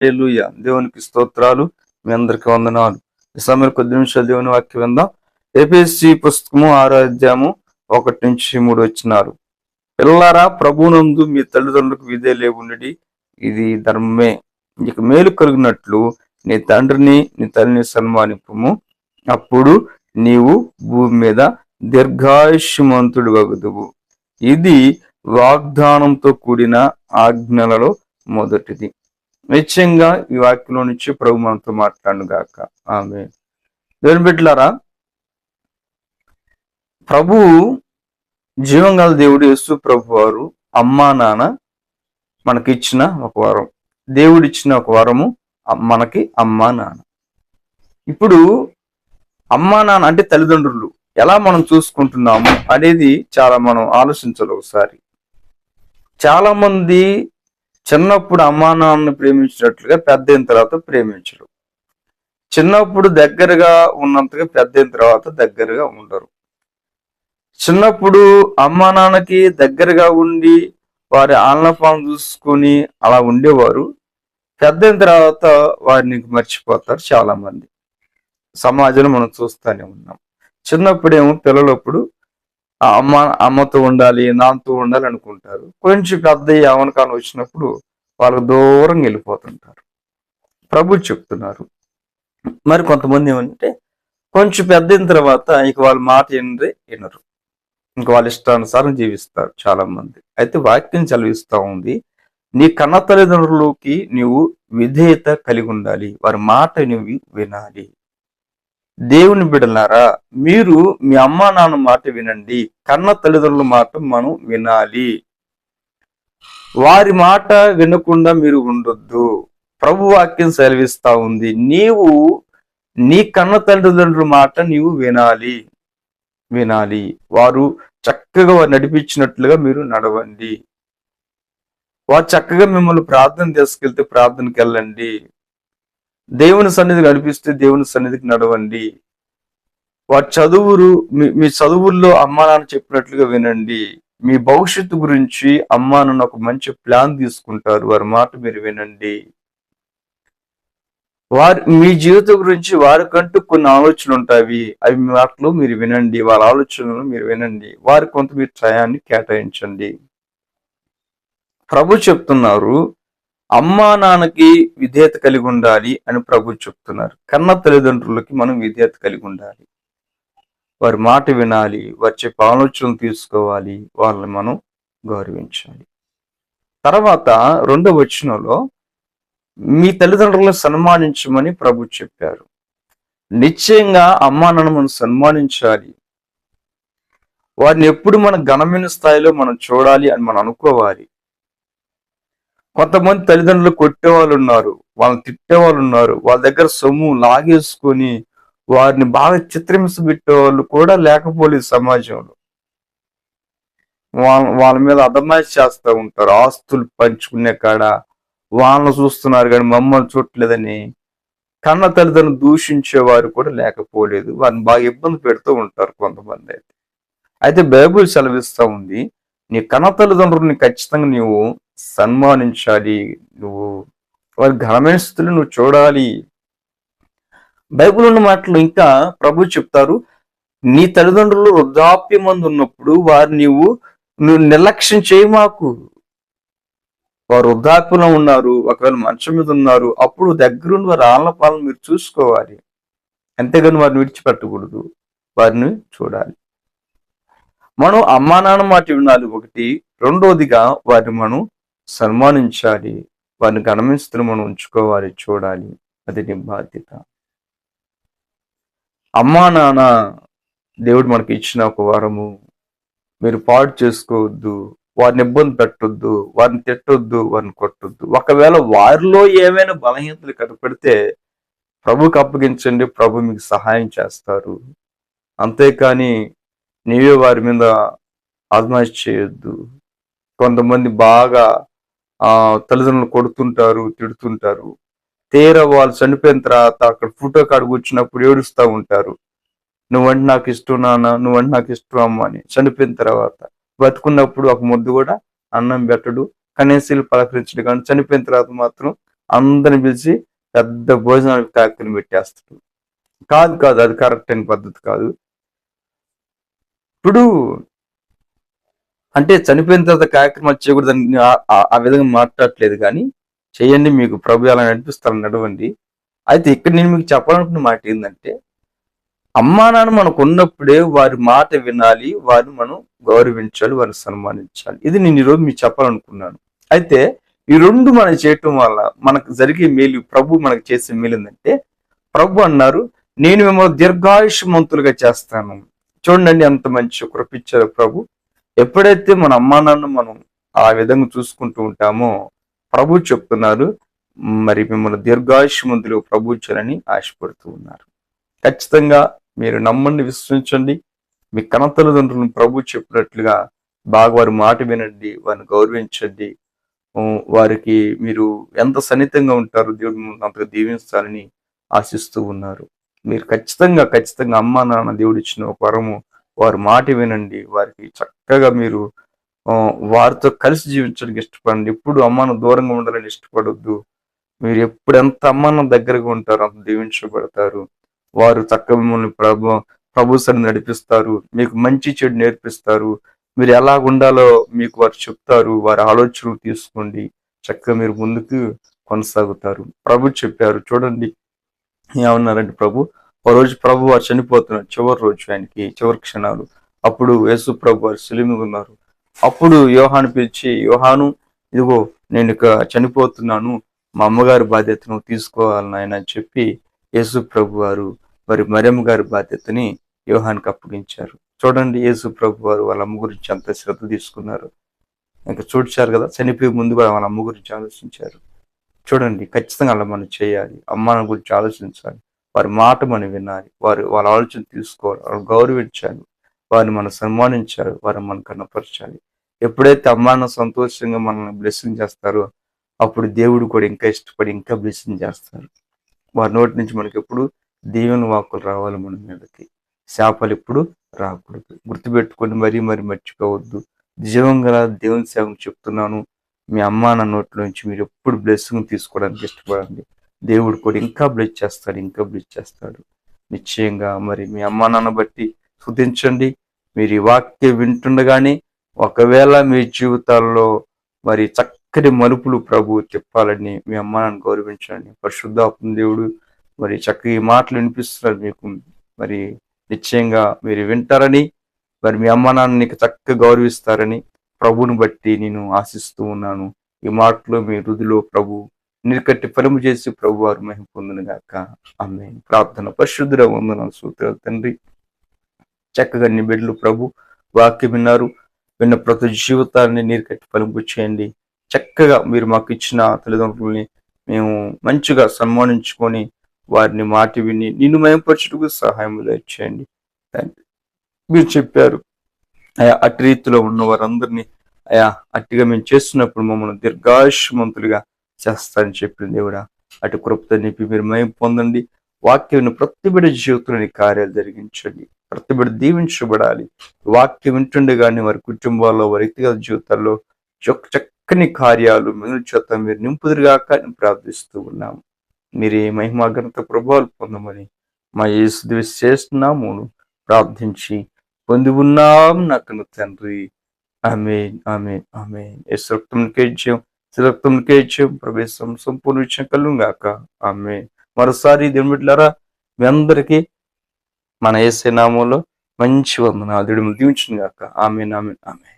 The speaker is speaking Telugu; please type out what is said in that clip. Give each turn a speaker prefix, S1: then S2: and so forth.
S1: హల్లెలూయా. దేవునికి స్తోత్రాలు. మీ అందరికి వందనాలు. ఈ సమయం కొద్ది నిమిషాలు దేవుని వాక్యం విందాం. ఏపీఎస్సి పుస్తకము ఆరో అధ్యాయము ఒకటి నుంచి మూడు వచ్చినారు. పిల్లారా ప్రభునందు మీ తల్లిదండ్రులకు విధే లేవుండి ఇది ధర్మమే. నీకు మేలు కలిగినట్లు నీ తండ్రిని నీ తల్లిని సన్మానింపము. అప్పుడు నీవు భూమి మీద దీర్ఘాయుష్యమంతుడు వగుదువు ఇది వాగ్దానంతో కూడిన ఆజ్ఞలలో మొదటిది. నిశ్చయంగా ఈ వాక్యంలో నుంచి ప్రభు మనతో మాట్లాడు గాక. ఆమె దేవుని బిడ్డలారా ప్రభు జీవంగల దేవుడు యేసు ప్రభు వారు అమ్మా నాన్న మనకిచ్చిన ఒక వరం. దేవుడిచ్చిన ఒక వరము మనకి అమ్మా నాన్న. ఇప్పుడు అమ్మా నాన్న అంటే తల్లిదండ్రులు. ఎలా మనం చూసుకుంటున్నాము అనేది చాలా మనం ఆలోచించాలి ఒకసారి. చాలా మంది చిన్నప్పుడు అమ్మా నాన్నని ప్రేమించినట్లుగా పెద్ద అయిన తర్వాత ప్రేమించరు. చిన్నప్పుడు దగ్గరగా ఉన్నంతగా పెద్ద అయిన తర్వాత దగ్గరగా ఉండరు. చిన్నప్పుడు అమ్మా నాన్నకి దగ్గరగా ఉండి వారి ఆలపాలను చూసుకొని అలా ఉండేవారు. పెద్ద అయిన తర్వాత వారిని మర్చిపోతారు చాలా మంది సమాజంలో మనం చూస్తూనే ఉన్నాం. చిన్నప్పుడేమో పిల్లలప్పుడు అమ్మ అమ్మతో ఉండాలి నాన్నతో ఉండాలి అనుకుంటారు. కొంచెం పెద్ద యవనకాలం వచ్చినప్పుడు వాళ్ళకు దూరం వెళ్ళిపోతుంటారు. ప్రభు చెప్తున్నారు. మరి కొంతమంది ఏమంటే కొంచెం పెద్ద అయిన తర్వాత ఇక వాళ్ళ మాట ఏంటి వినరు. ఇంక వాళ్ళ ఇష్టానుసారం జీవిస్తారు చాలా మంది అయితే వాక్యం చదివిస్తూ ఉంది నీ కన్న తల్లిదండ్రులకి నీవు విధేయత కలిగి ఉండాలి. వారి మాట నువ్వు వినాలి. దేవుని బిడలారా మీరు మీ అమ్మ నాన్న మాట వినండి కన్న తల్లిదండ్రుల మాట మనం వినాలి. వారి మాట వినకుండా మీరు ఉండొద్దు. ప్రభు వాక్యం సెలవిస్తా ఉంది నీవు నీ కన్న తల్లిదండ్రుల మాట నీవు వినాలి. వినాలి. వారు చక్కగా వారు నడిపించినట్లుగా మీరు నడవండి. వారు చక్కగా మిమ్మల్ని ప్రార్థన తీసుకెళ్తే ప్రార్థనకి వెళ్ళండి. దేవుని సన్నిధి నడిపిస్తే దేవుని సన్నిధికి నడవండి. వారి చదువులు మీ మీ చదువుల్లో అమ్మా నాన్న చెప్పినట్లుగా వినండి. మీ భవిష్యత్తు గురించి అమ్మా నాన్న ఒక మంచి ప్లాన్ తీసుకుంటారు. వారి మాట మీరు వినండి. వారి మీ జీవితం గురించి వారికంటూ కొన్ని ఆలోచనలు ఉంటాయి. అవి మీ మాటలు మీరు వినండి. వారి ఆలోచనలు మీరు వినండి. వారి కొంత మీరు టయాన్ని కేటాయించండి. ప్రభు చెప్తున్నారు అమ్మా నాన్నకి విధేయత కలిగి ఉండాలి అని ప్రభు చెప్తున్నారు. కన్న తల్లిదండ్రులకి మనం విధేయత కలిగి ఉండాలి. వారి మాట వినాలి వారి చెప్పే ఆలోచనలు తీసుకోవాలి వాళ్ళని మనం గౌరవించాలి. తర్వాత రెండవ వచనంలో మీ తల్లిదండ్రులను సన్మానించమని ప్రభు చెప్పారు. నిశ్చయంగా అమ్మా నాన్న మనం సన్మానించాలి. వారిని ఎప్పుడు మన ఘనమైన స్థాయిలో మనం చూడాలి అని మనం అనుకోవాలి. కొంతమంది తల్లిదండ్రులు కొట్టే వాళ్ళు ఉన్నారు వాళ్ళని తిట్టే వాళ్ళు ఉన్నారు వాళ్ళ దగ్గర సొమ్ము లాగేసుకొని వారిని బాగా చిత్రహింస పెట్టే వాళ్ళు కూడా లేకపోలేదు సమాజంలో. వాళ్ళ వాళ్ళ మీద అదమాయిష్ చేస్తూ ఉంటారు ఆస్తులు పంచుకునే కాడ వాళ్ళని చూస్తున్నారు కానీ మమ్మల్ని చూడలేదని కన్న తల్లిదండ్రులు దూషించేవారు కూడా లేకపోలేదు వారిని బాగా ఇబ్బంది పెడుతూ ఉంటారు కొంతమంది అయితే. అయితే బైబుల్ సెలవిస్తూ ఉంది నీ కన్న తల్లిదండ్రులని ఖచ్చితంగా నీవు సన్మానించాలి. నువ్వు వారి ఘనమైన స్థితులు నువ్వు చూడాలి. బైబుల్ ఉన్న మాటలు ఇంకా ప్రభు చెప్తారు. నీ తల్లిదండ్రులు వృద్ధాప్యమందు ఉన్నప్పుడు వారు నీవు నువ్వు నిర్లక్ష్యం చేయి మాకు. వారు వృద్ధాప్యంలో ఉన్నారు ఒకవేళ మంచం మీద ఉన్నారు అప్పుడు దగ్గరుండి వారి ఆళ్ళ పాలన మీరు చూసుకోవాలి. అంతేగాని వారిని విడిచిపెట్టకూడదు. వారిని చూడాలి. మనం అమ్మా నాన్న మాట వినాలి. ఒకటి. రెండోదిగా వారిని మనం సన్మానించాలి. వారిని గణమిస్తున్న మనం ఉంచుకోవాలి చూడాలి. అది నీ బాధ్యత. అమ్మా నాన్న దేవుడు మనకి ఇచ్చిన ఒక వరము. మీరు పాడు చేసుకోవద్దు. వారిని ఇబ్బంది పెట్టొద్దు. వారిని తిట్టొద్దు. వారిని కొట్టొద్దు. ఒకవేళ వారిలో ఏమైనా బలహీనతలు కనపడితే ప్రభుకి అప్పగించండి. ప్రభు మీకు సహాయం చేస్తారు. అంతేకాని నీవే వారి మీద ఆత్మహత్య చేయొద్దు. కొంతమంది బాగా ఆ తల్లిదండ్రులు కొడుతుంటారు తిడుతుంటారు. తీర వాళ్ళు చనిపోయిన తర్వాత అక్కడ ఫోటో కాడికి వచ్చినప్పుడు ఏడుస్తూ ఉంటారు. నువ్వంటే నాకు ఇష్టం నాన్న నువ్వంటే నాకు ఇష్టం అమ్మ అని. చనిపోయిన తర్వాత బతుకున్నప్పుడు ఒక ముద్దు కూడా అన్నం పెట్టడు కనీసీలు పలకరించడు. కానీ చనిపోయిన తర్వాత మాత్రం అందరిని పిలిచి పెద్ద భోజనాలు కార్యక్రమం పెట్టేస్తాడు. కాదు కాదు అది కరెక్ట్ అయిన పద్ధతి కాదు. ఇప్పుడు అంటే చనిపోయిన తర్వాత కార్యక్రమాలు చేయకూడదని ఆ- విధంగా మాట్లాడట్లేదు కానీ చేయండి మీకు ప్రభు అలా నడిపిస్తారని నడవండి. అయితే ఇక్కడ నేను మీకు చెప్పాలనుకున్న మాట ఏంటంటే అమ్మా నాన్న మనకు ఉన్నప్పుడే వారి మాట వినాలి వారిని మనం గౌరవించాలి వారిని సన్మానించాలి. ఇది నేను ఈరోజు మీకు చెప్పాలనుకున్నాను. అయితే ఈ రెండు మనం చేయటం వల్ల మనకు జరిగే మేలు ప్రభు మనకు చేసే మేలు ఏంటంటే ప్రభు అన్నారు నేను మిమ్మల్ని దీర్ఘాయుష్మంతులుగా చేస్తాను. చూడండి అంత మంచి కృపించారు ప్రభు. ఎప్పుడైతే మన అమ్మా నాన్న మనం ఆ విధంగా చూసుకుంటూ ఉంటామో ప్రభు చెప్తున్నారు మరి మిమ్మల్ని దీర్ఘాయుష్మంతులు ప్రభు చేయాలని ఆశపడుతూ ఉన్నారు. ఖచ్చితంగా మీరు నమ్మండి విశ్వసించండి. మీ కన తల్లిదండ్రులను ప్రభు చెప్పినట్లుగా బాగా వారి మాట వినండి వారిని గౌరవించండి. వారికి మీరు ఎంత సన్నిహితంగా ఉంటారో దేవుడు అంతగా దీవించాలని ఆశిస్తూ ఉన్నారు. మీరు ఖచ్చితంగా ఖచ్చితంగా అమ్మా నాన్న దేవుడు ఇచ్చిన ఒక వరము వారి మాట వినండి. వారికి చక్కగా మీరు వారితో కలిసి జీవించడానికి ఇష్టపడండి. ఎప్పుడు అమ్మను దూరంగా ఉండాలని ఇష్టపడొద్దు. మీరు ఎప్పుడు ఎంత అమ్మను దగ్గరగా ఉంటారో అంత దీవించబడతారు. వారు చక్కగా మిమ్మల్ని ప్రభు ప్రభు సరి నడిపిస్తారు. మీకు మంచి చెడు నేర్పిస్తారు. మీరు ఎలా ఉండాలో మీకు వారు చెప్తారు. వారి ఆలోచనలు తీసుకోండి. చక్కగా మీరు ముందుకు కొనసాగుతారు. ప్రభు చెప్పారు. చూడండి. ఏమన్నారండి ప్రభు? ఓ రోజు ప్రభు వారు చనిపోతున్నారు చివరి రోజు ఆయనకి చివరి క్షణాలు. అప్పుడు యేసు ప్రభు వారు సిలిమి ఉన్నారు? అప్పుడు యోహాను పిలిచి యోహాను ఇదిగో నేను ఇక చనిపోతున్నాను. మా అమ్మగారి బాధ్యతను తీసుకోవాలి నాయన అని చెప్పి యేసు ప్రభు వారు మరి మరియమ్మ గారి బాధ్యతని యోహానికి అప్పగించారు. చూడండి యేసు ప్రభు వారు వాళ్ళ అమ్మ గురించి అంత శ్రద్ధ తీసుకున్నారు. ఇంకా చూడ్చారు కదా చనిపోయే ముందు కూడా వాళ్ళ అమ్మ గురించి ఆలోచించారు. చూడండి ఖచ్చితంగా అలా మనం చేయాలి. అమ్మాన గురించి ఆలోచించాలి. వారి మాట మనం వినాలి. వారు వాళ్ళ ఆలోచన తీసుకోవాలి. వాళ్ళు గౌరవించాలి. వారిని మనం సన్మానించాలి. వారిని మనం కనపరచాలి. ఎప్పుడైతే అమ్మాన సంతోషంగా మనల్ని బ్లెస్సింగ్ చేస్తారో అప్పుడు దేవుడు కూడా ఇంకా ఇష్టపడి ఇంకా బ్లెస్సింగ్ చేస్తారు. వారి నోటి నుంచి మనకి ఎప్పుడు దీవెన వాక్కులు రావాలి మన మీదకి. శాపాలు ఎప్పుడు రాకూడదు. గుర్తుపెట్టుకొని మరీ మరి మర్చిపోవద్దు. జీవం గల దేవుని సేవకు చెప్తున్నాను. మీ అమ్మ నా నోట్ల నుంచి మీరు ఎప్పుడు బ్లెస్సింగ్ తీసుకోవడానికి ఇష్టపడండి. దేవుడు కూడా ఇంకా బ్లెస్ చేస్తాడు ఇంకా బ్లెస్ చేస్తాడు. నిశ్చయంగా మరి మీ అమ్మ నాన్న బట్టి శుద్ధించండి. మీరు ఈ వాక్యం వింటుండగానే ఒకవేళ మీ జీవితాల్లో మరి చక్కటి మలుపులు ప్రభు తిప్పాలని మీ అమ్మ నాన్న గౌరవించండి. పరిశుద్ధాత్మ దేవుడు మరి చక్కగా ఈ మాటలు వినిపిస్తున్నారు మీకు. మరి నిశ్చయంగా మీరు వింటారని మరి మీ అమ్మ నాన్న నీకు చక్కగా గౌరవిస్తారని ప్రభుని బట్టి నేను ఆశిస్తూ ఉన్నాను. ఈ మాటలు మీ రుదిలో ప్రభు నిర్కట్టి ఫలము చేసి ప్రభు వారు మహిమ పొందునుగాక ఆమె ప్రార్థన పరిశుద్ధుల వందన సూత్రాలు తండ్రి. చక్కగా నీ బిడ్డలు ప్రభు వాక్యం విన్నారు. విన్న ప్రతి జీవితాన్ని నీరు కట్టి చేయండి. చక్కగా మీరు మాకు ఇచ్చిన తల్లిదండ్రుల్ని మేము మంచిగా సన్మానించుకొని వారిని మాట విని నిన్ను మయంపరచుటకు సహాయం చేయండి మీరు చెప్పారు అయా అట్టి రీతిలో ఉన్న వారందరినీ అయా అట్టిగా మేము చేస్తున్నప్పుడు మమ్మల్ని దీర్ఘాయుష్మంతులుగా చేస్తానని చెప్పిన దేవుడా అటు కృపతో నింపి మీరు మయం పొందండి. వాక్యం ప్రతి బిడ్డ జీవితంలోని కార్యాలు జరిగించండి. ప్రతి బిడ్డ దీవించబడాలి. వాక్యం వింటుండగానే వారి కుటుంబాల్లో వారి వ్యక్తిగత జీవితాల్లో చక్కని కార్యాలు మిగులు చేత మీరు నింపుదురుగాక అని ప్రార్థిస్తూ ఉన్నాము. మీరే మహిమాగ్రత ప్రభావాలు పొందమని మా యేసు చేస్తున్నాము ప్రార్థించి పొంది ఉన్నాం నాకు తండ్రి. ఆమె ఆమె ఆమె ఏ సృక్తం కేజ్యం రక్తంకే జయం ప్రవేశం సంపూర్ణ విషయం కలుగాక ఆమె మరోసారి దేవుని బిడ్డలారా మీ అందరికీ మన ఏసే నామంలో మంచి వందనాలు దేవుడు దీవించును ఆమె నామె ఆమె